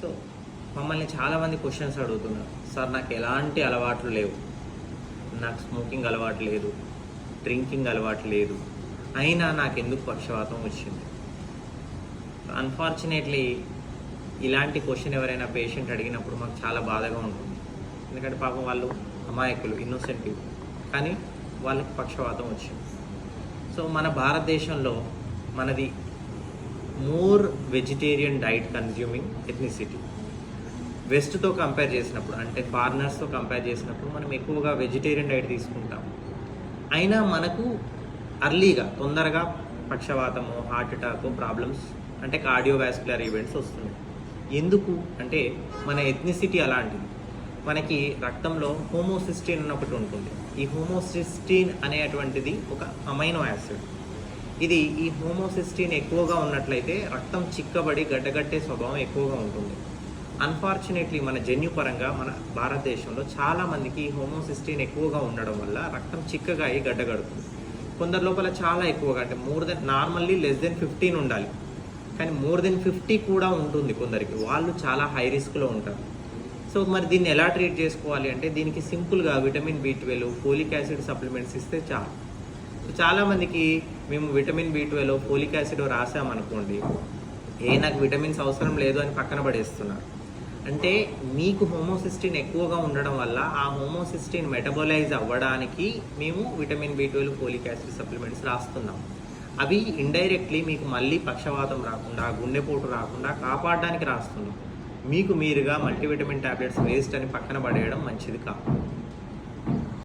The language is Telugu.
సో మమ్మల్ని చాలామంది క్వశ్చన్స్ అడుగుతున్నారు. సార్ నాకు ఎలాంటి అలవాట్లు లేవు. నాకు స్మోకింగ్ అలవాటు లేదు. డ్రింకింగ్ అలవాటు లేదు. అయినా నాకు ఎందుకు పక్షవాతం వచ్చింది? అన్ఫార్చునేట్లీ ఇలాంటి క్వశ్చన్ ఎవరైనా పేషెంట్ అడిగినప్పుడు మాకు చాలా బాధగా ఉంటుంది. ఎందుకంటే పాపం వాళ్ళు అమాయకులు ఇన్నోసెంట్ పీపుల్ కానీ వాళ్ళకి పక్షవాతం వచ్చింది. సో మన భారతదేశంలో మనది more vegetarian diet consuming ethnicity. వెస్ట్తో compare చేసినప్పుడు అంటే ఫారినర్స్తో కంపేర్ చేసినప్పుడు మనం ఎక్కువగా వెజిటేరియన్ డైట్ తీసుకుంటాం. అయినా మనకు అర్లీగా తొందరగా పక్షవాతము హార్ట్ అటాక్ ప్రాబ్లమ్స్ అంటే కార్డియోవాస్కులర్ ఈవెంట్స్ వస్తున్నాయి. ఎందుకు? అంటే మన ఎథ్నిసిటీ అలాంటిది. మనకి రక్తంలో హోమోసిస్టీన్ అని ఒకటి ఉంటుంది. ఈ హోమోసిస్టీన్ అనేటువంటిది ఒక అమైనో యాసిడ్. ఇది ఈ హోమోసిస్టీన్ ఎక్కువగా ఉన్నట్లయితే రక్తం చిక్కబడి గడ్డగట్టే స్వభావం ఎక్కువగా ఉంటుంది. అన్ఫార్చునేట్లీ మన జన్యుపరంగా మన భారతదేశంలో చాలా మందికి ఈ హోమోసిస్టీన్ ఎక్కువగా ఉండడం వల్ల రక్తం చిక్కగా అయ్యి గడ్డగడుతుంది. కొందరి లోపల చాలా ఎక్కువగా అంటే more than normally less than fifteen ఉండాలి. కానీ మోర్ దెన్ ఫిఫ్టీ కూడా ఉంటుంది కొందరికి. వాళ్ళు చాలా హై రిస్క్లో ఉంటారు. సో మరి దీన్ని ఎలా ట్రీట్ చేసుకోవాలి అంటే దీనికి సింపుల్గా vitamin B twelve folic acid supplements ఇస్తే చాలు. సో చాలామందికి మేము vitamin B twelve folic acid రాసామనుకోండి ఏ నాకు విటమిన్స్ అవసరం లేదు అని పక్కన పడేస్తున్నారు. అంటే మీకు హోమోసిస్టిన్ ఎక్కువగా ఉండడం వల్ల ఆ హోమోసిస్టిన్ మెటబోలైజ్ అవ్వడానికి మేము vitamin B twelve folic acid supplements రాస్తున్నాం. అవి ఇండైరెక్ట్లీ మీకు మళ్ళీ పక్షవాతం రాకుండా గుండెపోటు రాకుండా కాపాడడానికి రాస్తున్నాం. మీకు మీరుగా మల్టీవిటమిన్ టాబ్లెట్స్ వేస్ట్ అని పక్కన పడేయడం మంచిది కాదు.